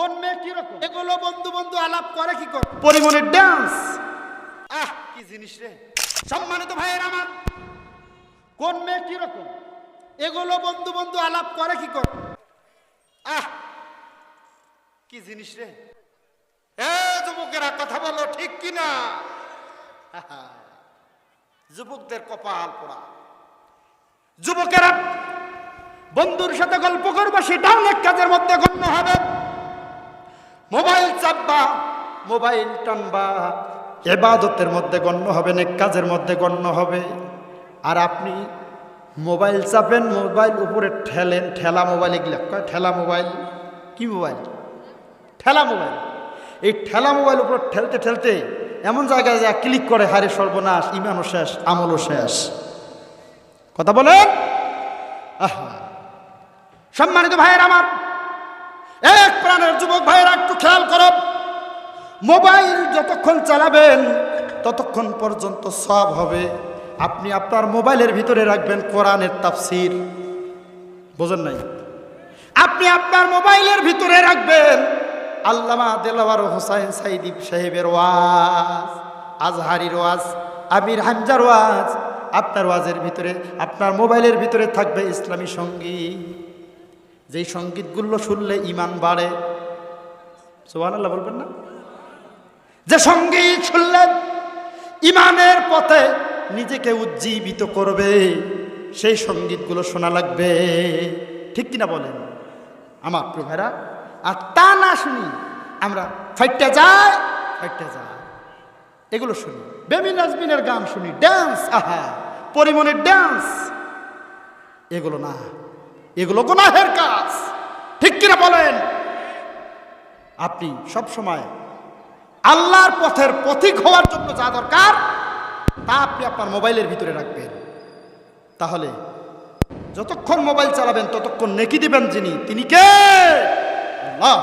কোন মেয়ে কি রকম? এগুলো বন্ধু বন্ধু আলাপ করে কি করে পরিমণের ডান্স আহ কি জিনিস রে। সম্মানিত ভাইয়ের আমার কোন মেয়ে কি রকম? এগুলো বন্ধু বন্ধু আলাপ করে কি করে আহ কি জিনিস রে? এ যুবকেরা কথা বলো ঠিক কি না যুবকদের কপাল পোড়া। যুবকেরা বন্ধুর সাথে গল্প করব সেটাও অনেক কাজের মধ্যে গণ্য হবে। মোবাইল চাপবা, মোবাইল টানবা। এবাদতের মধ্যে গণ্য হবে নেক কাজের মধ্যে গণ্য হবে। আর আপনি মোবাইল চাপেন, মোবাইল উপরে ঠেলেন, ঠেলা মোবাইল, এগুলা কয় ঠেলা মোবাইল? কি মোবাইল? ঠেলা মোবাইল। এই ঠেলা মোবাইল উপর ঠেলতে ঠেলতে এমন জায়গায় যা ক্লিক করে, হারে সর্বনাশ, ইমানও শেষ, আমলও শেষ। কথা বলেন? আহা। সম্মানিত ভাইয়ের আমার, এক প্রাণের যুবক ভাইয়েরা, একটু খেয়াল করো। মোবাইল যতক্ষণ চালাবেন, ততক্ষণ পর্যন্ত সব হবে। আপনি আপনার মোবাইলের ভিতরে রাখবেন কোরআনের তাফসির। বোঝেন নাই? আপনি আপনার মোবাইলের ভিতরে রাখবেন আল্লামা দেলাওয়ার হোসাইন সাইদি সাহেবের ওয়াজ, আজহারির ওয়াজ, আমির হামজার ওয়াজ। আপনার ওয়াজের ভিতরে, আপনার মোবাইলের ভিতরে থাকবে ইসলামী সংগীত। যেই সঙ্গীতগুলো শুনলে ইমান বাড়ে সোহান আল্লাহ বলবেন না? যে সংগীত শুনলেন ইমানের পথে নিজেকে উজ্জীবিত করবে, সেই সঙ্গীতগুলো শোনা লাগবে। ঠিক কিনা বলেন? আমার প্রভেরা আর তা না শুনি আমরা ফাইটটা যাই ফাইটটা যায় এগুলো শুনি। বেমি নাজমিনের গান শুনি ড্যান্স আহা। পরিমণের ড্যান্স এগুলো না, এগুলো গুনাহের কাজ। বলেন। আপনি সব সময় আল্লাহর পথের পথিক হওয়ার জন্য যা দরকার, তা আপনি আপনার মোবাইলের ভিতরে রাখবেন। তাহলে যতক্ষণ মোবাইল চালাবেন, ততক্ষণ নেকি দিবেন যিনি, তিনি কে? আল্লাহ